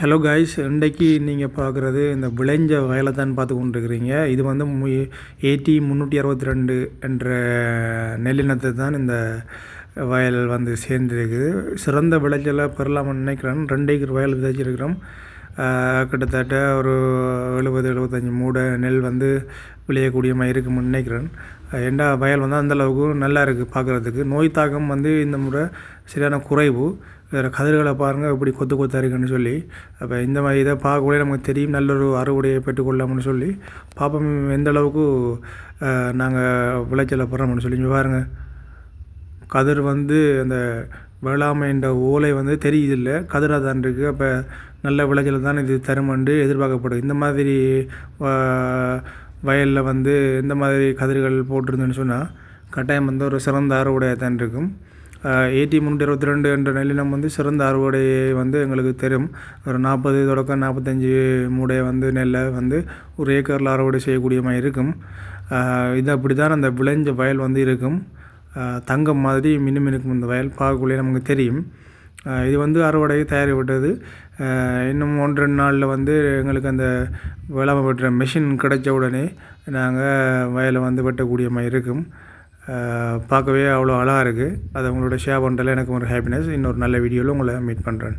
Hello guys இன்றைக்கி நீங்கள் பார்க்குறது இந்த விளைஞ்ச வயலை தான் பார்த்து கொண்டுருக்கிறீங்க. இது வந்து ஏடி முந்நூற்றி அறுபத்தி ரெண்டு என்ற நெல்லினத்தை தான் இந்த வயல் வந்து சேர்ந்துருக்குது. சிறந்த விளைச்சலை பெறலாம்னு நினைக்கிறேன். ரெண்டு ஏக்கர் வயல் விதைச்சிருக்கிறோம். கிட்டத்தட்ட ஒரு எழுபது எழுபத்தஞ்சி மூடை நெல் வந்து விளையக்கூடிய மாதிரி இருக்கும்னு நினைக்கிறேன். ஏண்டா வயல் வந்து அந்தளவுக்கு நல்லா இருக்குது பார்க்குறதுக்கு நோய் தாக்கம் வந்து இந்த முறை சரியான குறைவு. வேறு கதிர்களை பாருங்கள் இப்படி கொத்து கொத்தாக இருக்குன்னு சொல்லி. அப்போ இந்த மாதிரி இதை பார்க்கக்கூடிய நமக்கு தெரியும் நல்ல ஒரு அறுவடையை பெற்றுக்கொள்ளலாம்னு சொல்லி. பாப்போம் எந்த அளவுக்கு நாங்கள் விளைச்சலை போடுறோம்னு சொல்லி. பாருங்கள் கதிர் வந்து அந்த வேளாமைன்ற ஓலை வந்து தெரியுதில்லை. கதிராக தான் இருக்குது அப்போ நல்ல விளைச்சல் தான் இது என்று எதிர்பார்க்கப்படும் இந்த மாதிரி வயலில் வந்து இந்த மாதிரி கதிர்கள் போட்டிருந்தேன்னு சொன்னால் கட்டாயம் வந்து ஒரு சிறந்த அறுவடையாக தான் இருக்கும் ஏடி முந்நூற்றி இருபத்தி ரெண்டு என்ற நெல்லினம் வந்து சிறந்த அறுவடையை வந்து எங்களுக்கு தரும். ஒரு நாற்பது தொடக்கம் நாற்பத்தஞ்சு மூடையை வந்து நெல்லை வந்து ஒரு ஏக்கரில் அறுவடை செய்யக்கூடிய மாதிரி இருக்கும். இது அப்படி தான் அந்த விளைஞ்ச வயல் வந்து இருக்கும். தங்கம் மாதிரி மினும் இருக்கும் இந்த வயல் பார்க்கக்குள்ளே நமக்கு தெரியும். இது வந்து அறுவடை தயாரி விட்டது இன்னும் ஒன்று ரெண்டு நாளில் வந்து எங்களுக்கு அந்த வேளாமை வெட்டுற மிஷின் கிடைச்ச உடனே நாங்கள் வயலை வந்து வெட்டக்கூடிய மாதிரி இருக்கும். பார்க்கவே அவ்வளோ அழகாக இருக்குது அது உங்களோட ஷேர் பண்ணுறதுல எனக்கு ஒரு ஹாப்பினஸ் இன்னொரு நல்ல வீடியோவில் உங்களை மீட் பண்ணுறேன்